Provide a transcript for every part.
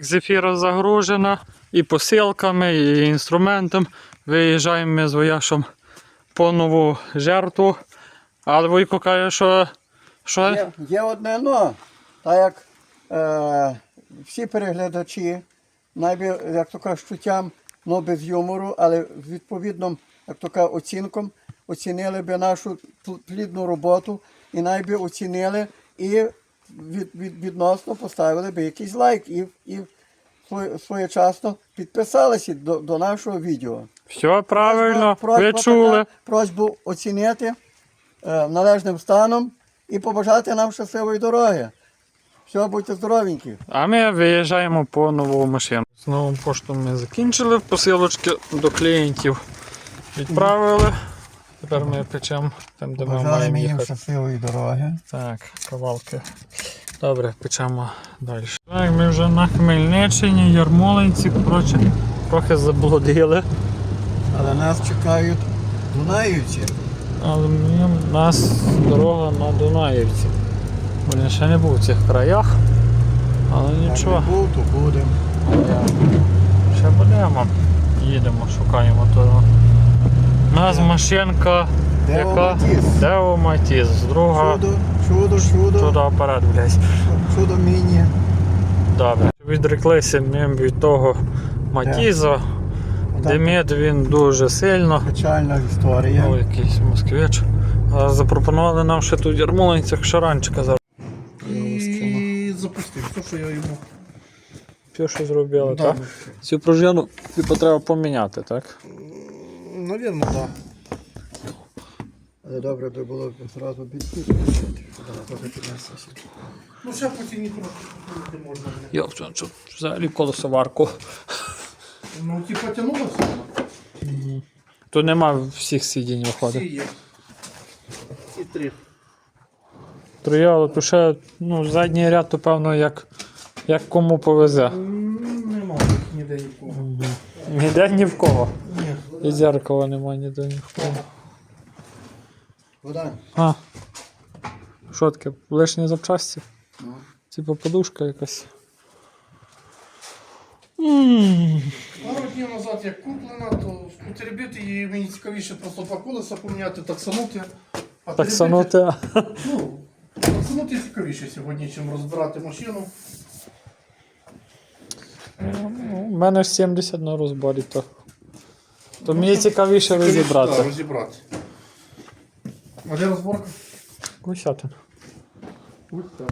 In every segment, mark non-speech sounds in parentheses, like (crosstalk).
Зефіра загружена і посилками, і інструментом. Виїжджаємо ми з вояшем по нову жертву. Але Вуйко каже, що. що? Є, є одне но. Так як е, всі переглядачі, найбі, як то кажуть, чуттям, ну без юмору, але відповідним, як то кажуть, оцінком, оцінили би нашу плідну роботу і найбі оцінили і від, від, відносно поставили би якийсь лайк і, і своєчасно підписалися до, до нашого відео. Все правильно, Просьба ви чули. Просьбу оцінити е, належним станом і побажати нам щасливої дороги. Все, будьте здоровенькі. А ми виїжджаємо по нову машину. З новим поштом ми закінчили, посилочки до клієнтів відправили. Тепер ми печемо там, де ми маємо їхати. щасливої дороги. Так, кавалки. Добре, печемо далі. Так, ми вже на Хмельниччині, Ярмолинці, коротше, трохи заблудили. Але нас чекають Дунаївці. Але мені, нас дорога на Дунаївці. Бо я ще не був в цих краях. Але нічого. Як не був, то будемо. Ще будемо. Їдемо, шукаємо того. У нас машинка, яка. Део Матіс. Друга. Чудо, чудо, чудо, Чудо апарат, блядь. чудо міні. Добре. Відреклися ми від того Матіза. Димить він дуже сильно. Печальна історія. О, якийсь москвич. Запропонували нам ще тут Ярмолинцях шаранчика зараз. І запустив. Все, що я йому. Що що зробили, Да. так? Цю пружину типу, треба поміняти, так? Навірно, так. Але добре би було зразу бійти. Ну, ще по ціні трохи не можна. Йо, що, що, взагалі колесоварку. Ну, ті потягнулося. Тут нема всіх сидінь Всі виходить. є. І три. Троє, але то ще ну, задній ряд, то певно, як, як кому повезе. Нема ніде нікого. Ніде ні в кого. І дзеркала нема ніде ні в кого. Богдан, А. Що таке? Лишні запчасті? Ну. Типа подушка якась. М, Пару днів назад як куплена, то потеребити її мені цікавіше просто два колеса поміняти, таксанути. А теребити-. Ну, таксанути цікавіше сьогодні, чим розбирати машину. Ну, У мене ж 70 на розборі, то. То мені цікавіше розібрати. Так, розібрати. А де розборка? Гусятин. Ось так.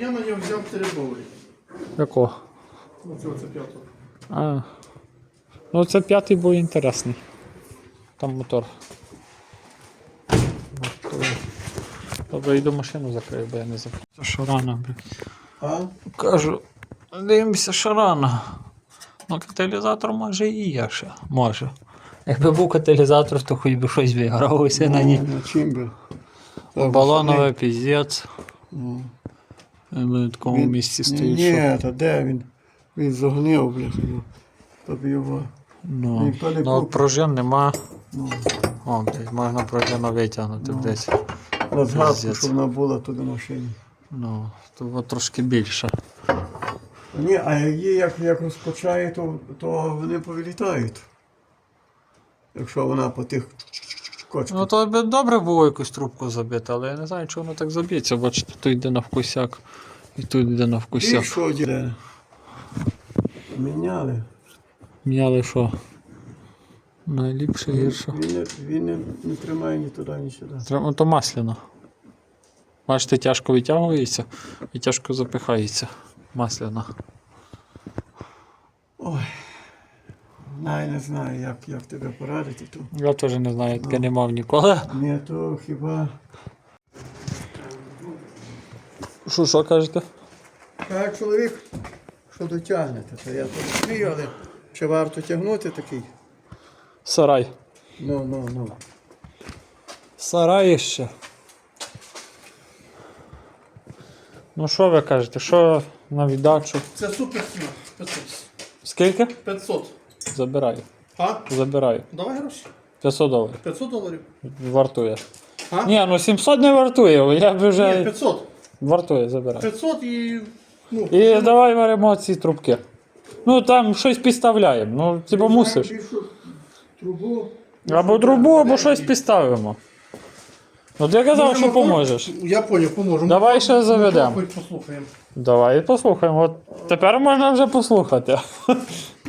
Я взяв теребовий. Якого? Оце оце п'ятого. А. Ну це п'ятий був інтересний. Там мотор. Добре, йду машину закрию, бо я не закрив. Це шарана, блін. а? Кажу, дивимося шарана. Ну, каталізатор може і є ще. Може. Якби був каталізатор, то хоч би щось вигрався на ній. Ну, чим би? Балонове піздець. Ну. В такому Він- місці Ні, стоїть. що- Ні, та де він? Він загнив, бляха. ну. Тобі його. Ну, Ніхто не ну купить. пружин нема. Ну, О, блядь, можна пружину витягнути десь. на згадку, Пиздець. що вона була тут на машині. Ну, то от трошки більше. Ні, а її як, як розпочає, то, то вони повилітають. Якщо вона по тих кочках. Ну то би добре було якусь трубку забити, але я не знаю, чого воно так заб'ється. Бачите, тут йде навкусяк і тут йде І навкусяк. що діде? Міняли. Міняли що? Найліпше гірше. Він, не, він не, не тримає ні туди, ні сюди. Треба ну, то масляно. Бачите, тяжко витягується і тяжко запихається. Масляна. Ой. Знаю, не знаю, як, як тебе порадити. То. Я теж не знаю, таке не мав ніколи. Ні, то хіба. Що, що кажете? Так, чоловік, що дотягнете, то я тут свій, але чи варто тягнути такий? Сарай. Ну, ну, ну. Сарай ще. Ну що ви кажете, що на віддачу? Це супер ціна. 500. Скільки? 500. Забираю. А? Забираю. Давай гроші. 500 доларів. 500 доларів. Вартує. А? Ні, ну 700 не вартує, я б Ні, 500. вартує, забираю. 500 і Ну, І давай варимо ці трубки. Ну там щось підставляємо. Ну, типу мусиш. Трубу. Або трубу, або щось підставимо. Ну ти казав, що поможеш. Я понял, поможемо. Давай ще заведемо. Хоч послухаємо. Давай послухаємо. От тепер можна вже послухати.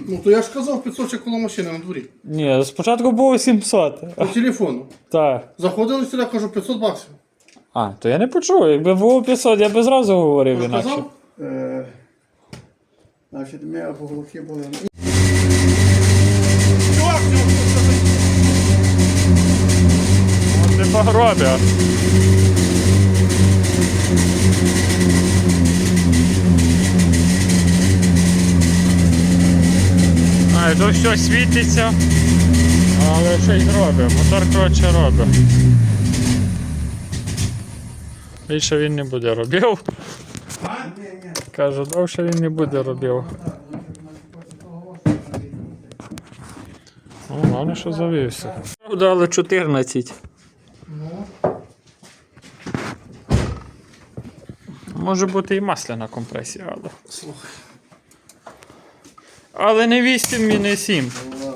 Ну то я ж казав 500 ще коло машини на дворі. Ні, спочатку було 700. По телефону. Так. Заходили сюди, кажу 500 баксів. А, то я не почув. Якби було 500, я би зразу говорив інакше. Е, значить, ми або глухі були. От не погробя. А, то все світиться, але щось робить. Мотор коротше робить. Більше він не буде робив. Кажу, довше він не буде робив. Ну, головне, що завівся. Дали 14. Може бути і масляна компресія, але. Слухай. Але не 8 і не 7.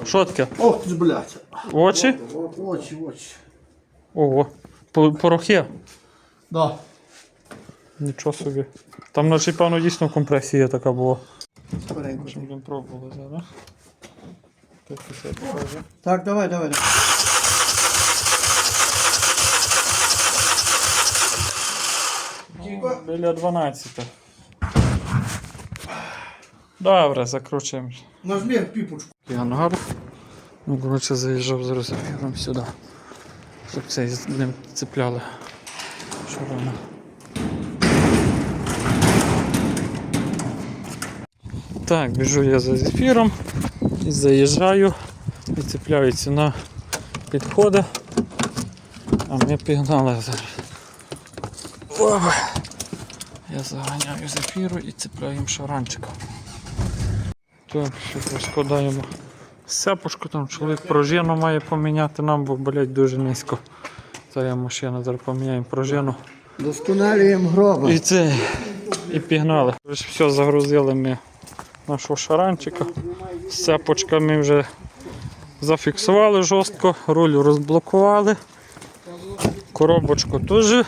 Що таке? Ох ти ж, блядь. Очі? Очі, очі. Ого. По- Порохи. Да. Нічого собі. Там, наче, певно, дійсно компресія така була. Будемо пробували зараз. Так, давай. давай. Типа, Біля 12. Добре, закручуємо. нажми піпочку. Ангар. Ну, коротше, заїжджав зараз ефіром сюди. Щоб цей з ним цепляли. Що рано. Так, біжу я за зефіром і заїжджаю і цепляються на підходи. А ми пігнали зараз. Я заганяю зефіру і цепляємо шаранчика. Так, розкладаємо сепушку, там чоловік пружину має поміняти нам, бо блять дуже низько. Це я машина, зараз поміняємо пружину. Досконалюємо гроба. І це. І пігнали. Вже все загрузили ми нашого шаранчика. З цепочками вже зафіксували жорстко, руль розблокували. Коробочку теж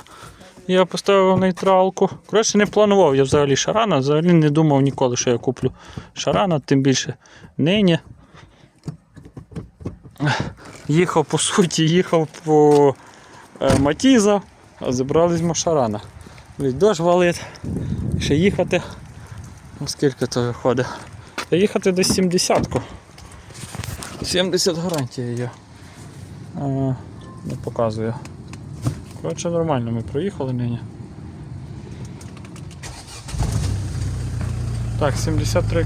я поставив нейтралку. Коротше, не планував я взагалі шарана, взагалі не думав ніколи, що я куплю шарана, тим більше нині. Їхав по суті, їхав по е, Матіза, а зібрались ми шарана. Дощ валить. Ще їхати. Ну скільки то виходить? Та їхати десь 70-ку. 70 гарантія є. Не показує. Коротше, нормально ми проїхали нині. Так, 73,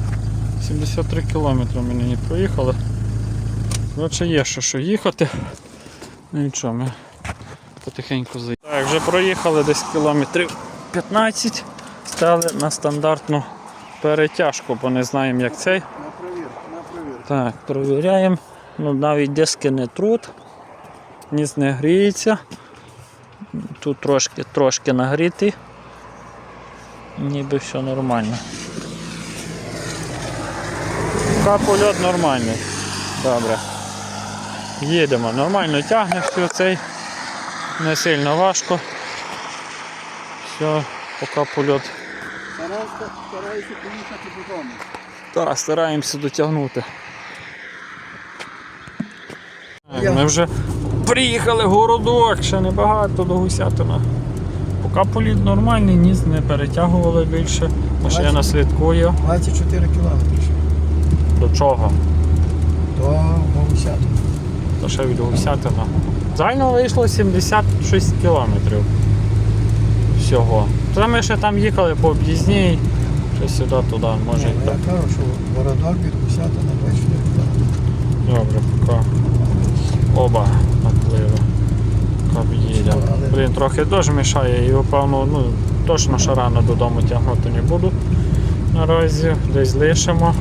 73 кілометри ми нині проїхали. Коротше, є ще що їхати. Ну нічого, ми потихеньку заїхали. Так, вже проїхали десь кілометрів 15, стали на стандартну перетяжку, бо не знаємо як цей. На провір, на провір. Так, провіряємо. Ну, навіть диски не труть, ніс не гріється. Тут трошки, трошки нагрітий. Ніби все нормально. Капольот нормальний. Добре. Їдемо. Нормально тягне все цей. Не сильно важко. Все, поки польот. Старайся поїхати додому. Так, стараємося дотягнути. Ми вже приїхали в городок, ще небагато до Гусятина. Поки політ нормальний, ніс не перетягували більше. Машина слідкує. 24 кілометри. До чого? До Богусяту. То ще від Гусятина. Загально вийшло 76 кілометрів всього. Та ми ще там їхали по об'їзній, ще сюди, туди, може і Я кажу, що городок від Гусята на 24 кілометри. Добре, поки оба. Поки їдемо. Блін, трохи дощ мішає, його певно, ну, точно шарана додому тягнути не буду. Наразі десь лишимо.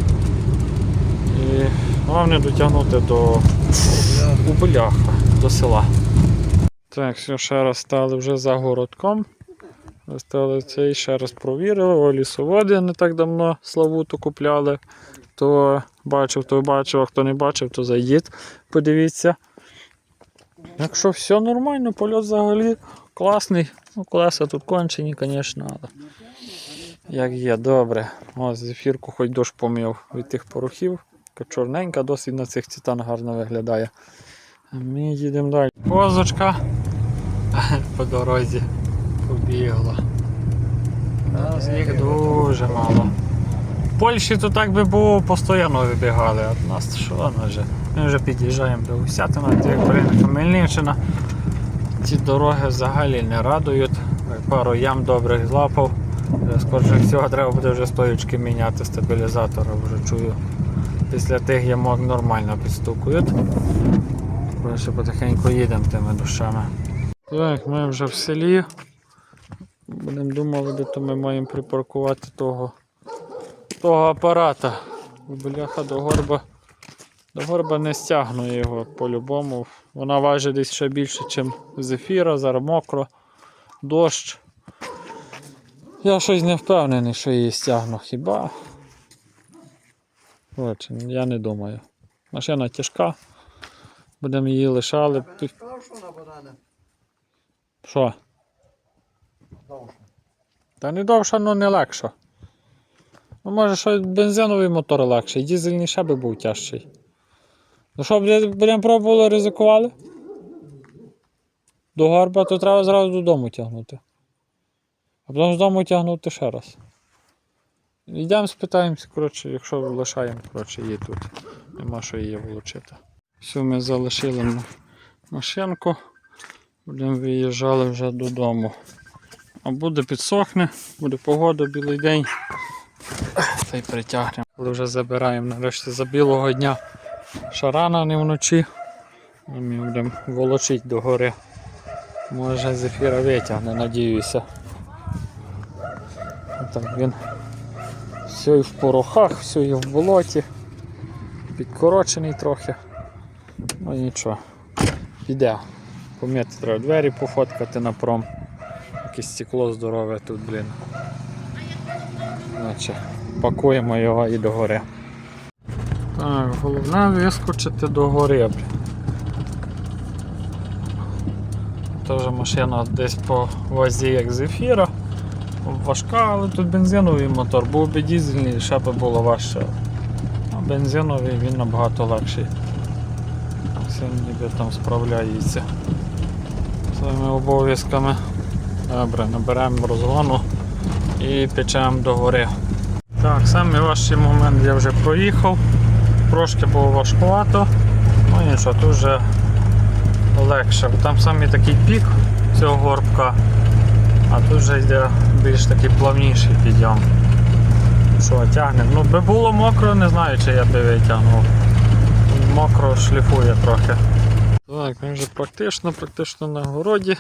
І головне дотягнути до Убляха, до села. Так, все, ще раз стали вже за городком. Виставили цей ще раз провірили. О, лісоводи не так давно Славуту купляли. Хто бачив, той бачив, а хто не бачив, то зайдіть, подивіться. Якщо все нормально, польот взагалі класний. Ну, колеса тут кончені, звісно, але як є, добре. О, зефірку хоч дощ помив від тих порохів. Чорненька, досить на цих титанах гарно виглядає. Ми їдемо далі. Козочка (laughs) по дорозі побігла. Зараз їх дуже мало. В Польщі то так би було, постійно вибігали, а в нас що воно вже? Ми вже під'їжджаємо до Усятина, як Україна Хмельниччина. Ці дороги взагалі не радують. Пару ям добрих злапав. Скорше всього треба буде вже стоючки міняти стабілізатора, вже чую. Після тих ямок нормально підстукують. Коротше, потихеньку їдемо тими душами. Так, ми вже в селі. Будемо думали, де то ми маємо припаркувати того, того апарата. Бляха до горба. До горба не стягну його по-любому. Вона важить десь ще більше, ніж зефіра, зараз мокро, дощ. Я щось не впевнений, що її стягну. Хіба? Коротше, я не думаю. Машина тяжка. Будемо її лишали. Я сказав, що на банани Що? довше. Та не довше, але не легше. Ну, може, що бензиновий мотор легший, дізельний ще би був тяжчий. Ну що, будемо пробували, ризикували? До горба, то треба зразу додому тягнути. А потім з дому тягнути ще раз. Йдемо спитаємося, коротше, якщо лишаємо, коротше, її тут. Нема що її влучити. Все, ми залишили машинку. Будемо виїжджали вже додому. А буде підсохне, буде погода, білий день. Та й притягнемо. Коли вже забираємо нарешті за білого дня шарана не вночі. А Ми будемо волочити до гори. Може зефіра витягне, надіюся. Так, він все і в порохах, все і в болоті. Підкорочений трохи. Ну нічого. Піде. Помити треба двері пофоткати на пром. Якесь стекло здорове тут, блін. Значить, пакуємо його і до гори. Так, головне вискочити до гори. Теж машина десь по вазі як зефіра. Важка, але тут бензиновий мотор, був би дізельний, ще би було важче. А бензиновий він набагато легший. Все ніби там справляється своїми обов'язками. Добре, наберемо розгону і печемо до гори. Так, самий важчий момент я вже проїхав. Трошки було важкувато, ну нічого, тут вже легше. Там самий такий пік цього горбка, а тут вже йде більш такий плавніший підйом. Що, тягне. Ну, би було мокро, не знаю, чи я би витягнув. Мокро шліфує трохи. Так, ми вже практично, практично на городі.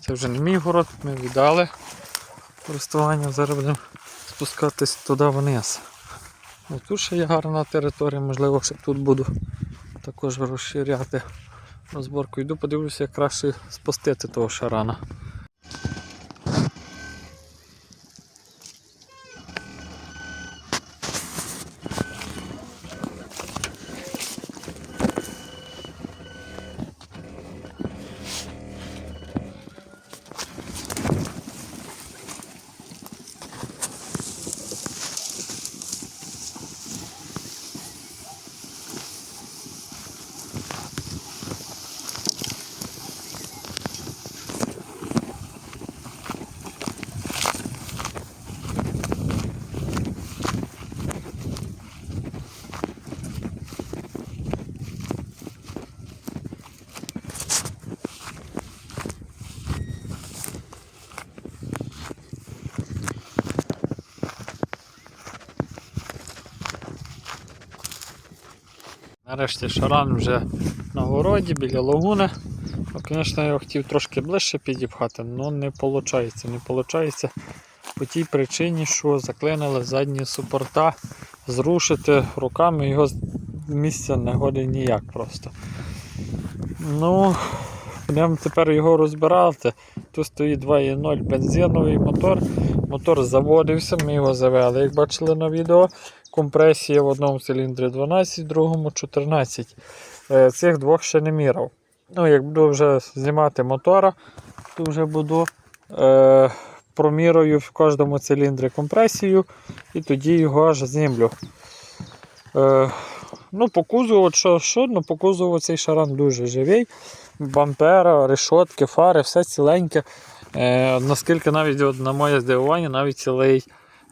Це вже не мій город, ми віддали користування, зараз будемо спускатись туди вниз. О, тут ще є гарна територія, можливо, ще тут буду також розширяти розборку. Йду подивлюся, як краще спустити того шарана. Нарешті шаран вже на городі біля лагуни. Ну, Звісно, я його хотів трошки ближче підіпхати, але не виходить. Не виходить по тій причині, що заклинили задні супорта, зрушити руками його місця не годить ніяк просто. Ну, будемо тепер його розбирати. Тут стоїть 2.0 бензиновий мотор. Мотор заводився, ми його завели, як бачили на відео. Компресія в одному циліндрі 12, в другому 14. Е, Цих двох ще не міряв. Ну, як буду вже знімати мотора, то вже буду е, промірою в кожному циліндрі компресію і тоді його аж знімлю. Е, ну, по кузову, що, що, ну, по кузову цей шаран дуже живий. Бампера, решотки, фари, все ціленьке. Е, наскільки навіть от, на моє здивування, навіть цілий,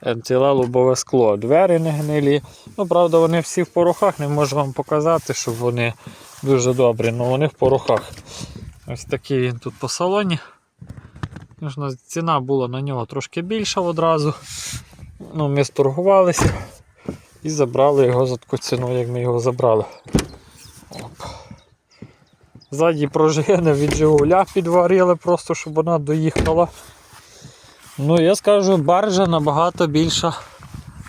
е, ціле лобове скло. Двері не гнилі. Ну, правда, вони всі в порохах, не можу вам показати, щоб вони дуже добрі, але вони в порохах. Ось такий він тут по салоні. Звісно, ціна була на нього трошки більша одразу. Ну, ми сторгувалися і забрали його за таку ціну, як ми його забрали. Оп. Ззаді пружини від Жигуля підварили, просто щоб вона доїхала. Ну, я скажу, баржа набагато більша,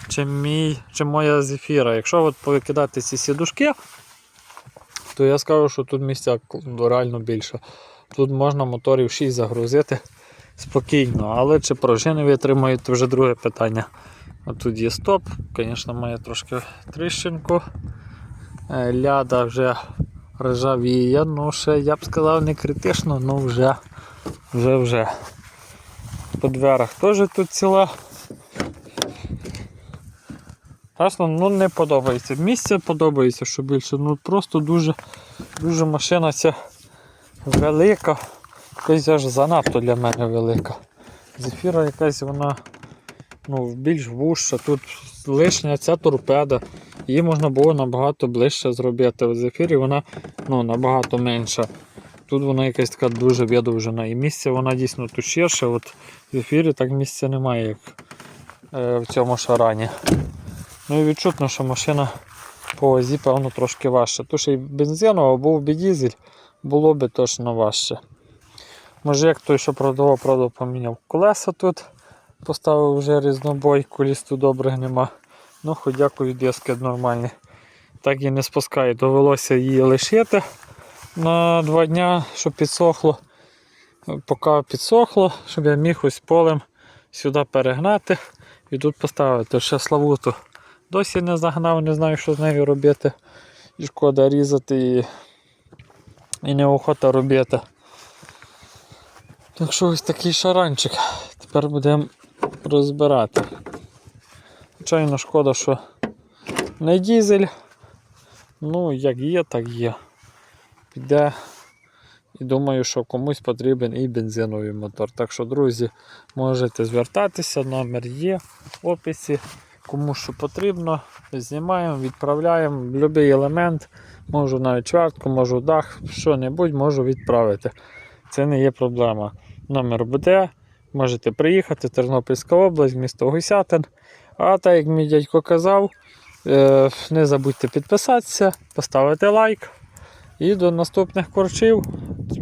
чим, мій, чим моя зефіра. Якщо от повикидати ці сідушки, то я скажу, що тут місця ну, реально більше. Тут можна моторів 6 загрузити спокійно, але чи пружини витримають, то вже друге питання. От тут є стоп, звісно, має трошки тріщинку. Е, Ляда вже ржавіє, ну ще я б сказав не критично, ну вже вже вже. По дверах теж тут ціла. Чесно, ну не подобається. Місце подобається, що більше. Ну просто дуже дуже машина ця велика. Якась аж занадто для мене велика. Зефіра якась вона ну, більш вужча. Тут лишня ця торпеда. Її можна було набагато ближче зробити. В зефірі вона ну, набагато менша. Тут вона якась така дуже видовжена. І місце вона дійсно тут ширше. От в зефірі так місця немає, як е, в цьому шарані. Ну і відчутно, що машина по вазі, певно, трошки важча. Тож і бензинова, був би дізель, було б точно важче. Може, як той, що продавав, продав, поміняв колеса тут. Поставив вже різнобой, коліс тут добрих нема. Ну, хоч дякую, диски нормальні. Так і не спускає. Довелося її лишити на два дня, щоб підсохло. Поки підсохло, щоб я міг ось полем сюди перегнати і тут поставити. Ще славуту досі не загнав, не знаю, що з нею робити. І шкода різати і, і неохота робити. Так що ось такий шаранчик. Тепер будемо розбирати. Звичайно, шкода, що не дізель. Ну, як є, так є. Піде. І думаю, що комусь потрібен і бензиновий мотор. Так що, друзі, можете звертатися, номер є в описі. Кому що потрібно, знімаємо, відправляємо будь-який елемент, можу навіть чвертку, можу дах, що-небудь можу відправити. Це не є проблема. Номер буде, можете приїхати, Тернопільська область, місто Гусятин. А так, як мій дядько казав, е, не забудьте підписатися, поставити лайк. І до наступних корчів.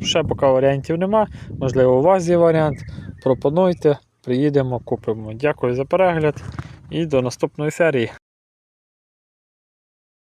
Ще поки варіантів нема. Можливо, у вас є варіант. Пропонуйте, приїдемо, купимо. Дякую за перегляд і до наступної серії.